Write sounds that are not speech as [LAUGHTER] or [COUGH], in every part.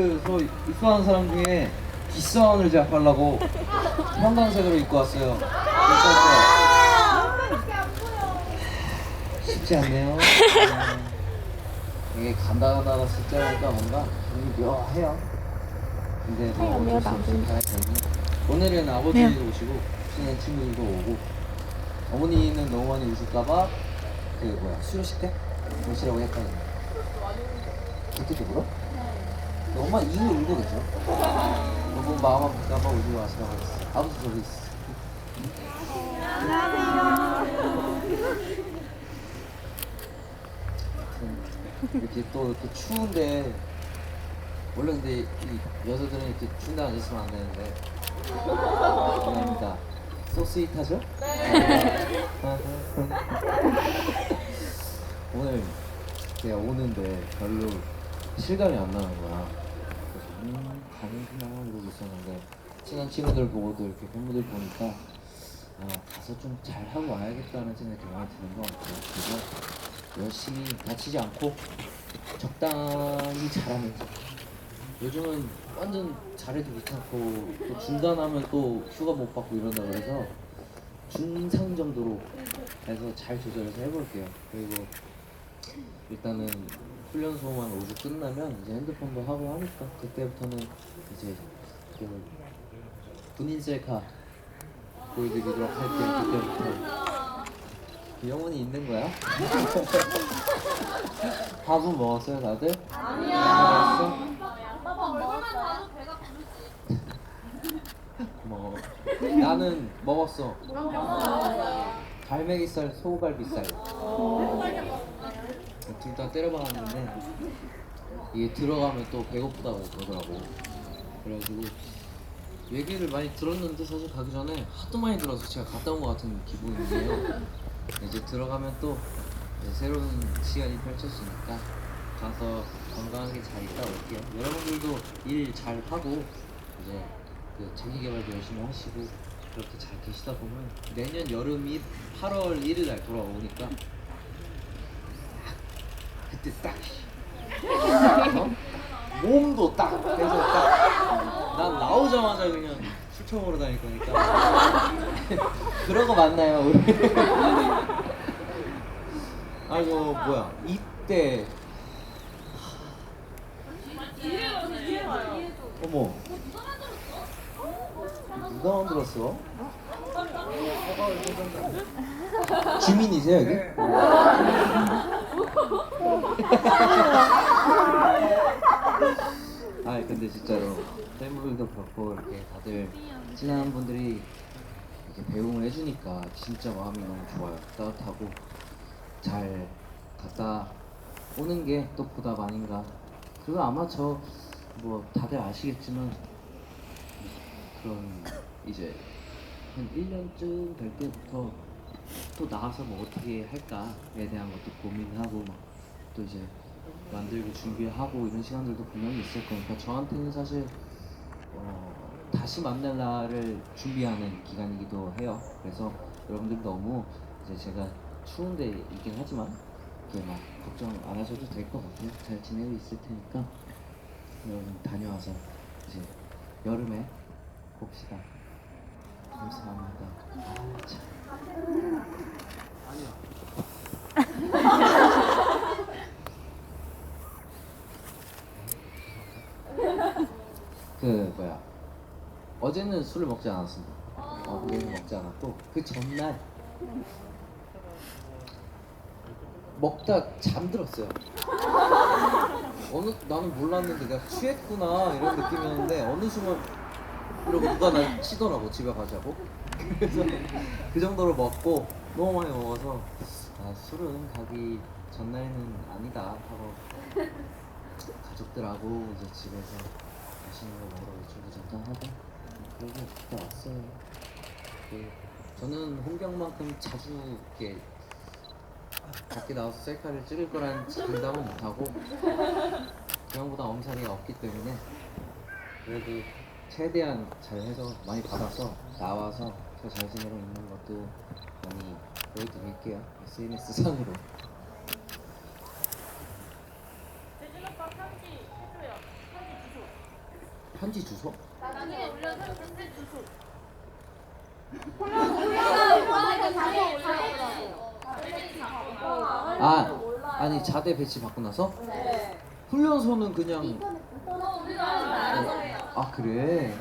그저 입소하는 사람 중에 뒷선을 제압하려고 형광색으로 입고 왔어요. 쉽지 않네요. 음, 이게 간단하다가 숫자니까 뭔가 기분이 묘해요. 근데 뭐 어쩔 수 없이 잘 되니. 오늘은 아버지도 오시고 친한 친구들도 오고 어머니는 너무 많이 우실까봐 그 뭐야 수료식 때 오시라고 했거든요. 그렇게 울어? 엄마 이미 울고 계셔. 너무 마음 아플까봐 울지 마시라고 했어. 아버지 저기 있어. 안녕하세요. 이렇게 또 이렇게 추운데 원래 근데 이 여자들은 이렇게 추운데 앉았으면 안 되는데 미안합니다. 소스윗하죠? 네. [LAUGHS] 오늘 제가 오는데 별로 실감이 안 나는 거야. 음 가는구나 이러고 있었는데 친한 친구들 보고도 이렇게 팬분들 보니까 아, 가서 좀 잘 하고 와야겠다는 생각이 많이 드는 것 같아요. 그래서 열심히 다치지 않고 적당히 잘하면서 요즘은 완전 잘해도 귀찮고 또 중단하면 또 휴가 못 받고 이런다 그래서 중상 정도로 해서 잘 조절해서 해볼게요. 그리고 일단은 훈련소만 오주 끝나면 이제 핸드폰도 하고 하니까 그때부터는 이제 그 군인 셀카 보여드리도록 할게요 그때부터 영혼이 있는 거야? [LAUGHS] 밥은 먹었어요 다들? 아니요 먹어 [LAUGHS] 나는 먹었어 갈매기살 소갈비살 둘 다 때려박았는데 이게 들어가면 또 배고프다고 그러더라고. 그래가지고 얘기를 많이 들었는데 사실 가기 전에 하도 많이 들어서 제가 갔다 온 것 같은 기분이에요. 이제 들어가면 또 이제 새로운 시간이 펼쳐지니까 가서 건강하게 잘 있다 올게요. 여러분들도 일 잘 하고 이제 그 자기 개발도 열심히 하시고 그렇게 잘 계시다 보면 내년 여름이 8월 1일 날 돌아오니까 그때 딱 어? 몸도 딱 해서 딱난 나오자마자 그냥 술 먹으러 다닐 거니까. [LAUGHS] 그러고 만나요 우리? [LAUGHS] 아이고 뭐야. 이때. 어머. 누가 만들었어? 주민이세요 여기? 아 근데 진짜로 팬분들도 그렇고 이렇게 다들 친한 분들이 이렇게 배웅을 해주니까 진짜 마음이 너무 좋아요. 따뜻하고 잘 갔다 오는 게 또 보답 아닌가. 그리고 아마 저 뭐 다들 아시겠지만 그런 이제 한 1년쯤 될 때부터 또 나가서 뭐 어떻게 할까에 대한 것도 고민하고 막 또 이제 만들고 준비하고 이런 시간들도 분명히 있을 거니까 저한테는 사실 어, 다시 만날 날을 준비하는 기간이기도 해요. 그래서 여러분들 너무 이제 제가 추운데 있긴 하지만 막 걱정 안 하셔도 될 것 같아요. 잘 지내고 있을 테니까 여러분 다녀와서 이제 여름에 봅시다. 감사합니다. 아, 참. [LAUGHS] 그 뭐야 어제는 술을 먹지 않았습니다. 어, 어제는 먹지 않았고 그 전날 먹다 잠들었어요. 어느 나는 몰랐는데 내가 취했구나 이런 느낌이었는데 어느 순간 이러고 누가 날 치더라고 집에 가자고. 그래서 그 정도로 먹고 너무 많이 먹어서 아 술은 가기 전날에는 아니다 하고 가족들하고 이제 집에서 맛있는 거 먹으러 외출도 잠깐 하고 그러고 갔다 왔어요. 그 저는 홍경만큼 자주 이렇게 밖에 나와서 셀카를 찍을 거란 장담은 못하고 그냥보다 엄살이가 없기 때문에 그래도 최대한 잘 해서 많이 받아서 나와서 저 자신으로 있는 것도 많이 보여드릴게요. SNS 상으로 재준 오빠 편지 해줘요. 편지 주소. 나중에 올려서 편지 주소. 아 아니 자대 배치 받고 나서? 훈련소는 그냥 아 그래?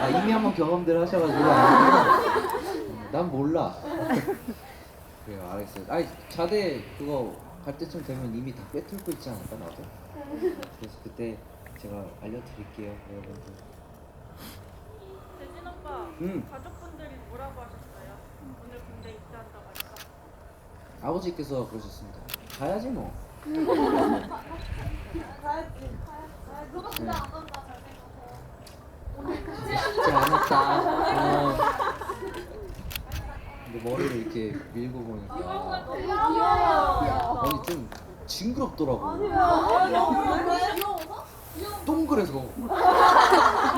아 이미 한번 경험들 하셔가지고 아는구나. 음, 난 몰라 그래요 알겠어요 아니 자대 그거 갈 때쯤 되면 이미 다 꿰뚫고 있지 않을까 나도 그래서 그때 제가 알려드릴게요 여러분들. 재준 오빠. 음. 가족분들이 뭐라고 하셨어요? 오늘 군대 입대한다고 하니까. 아버지께서 그러셨습니다. 가야지 뭐. 쉽지. 않았다. 어. 근데 머리를 이렇게 밀고 보니까. 아니 좀 징그럽더라고 동그래서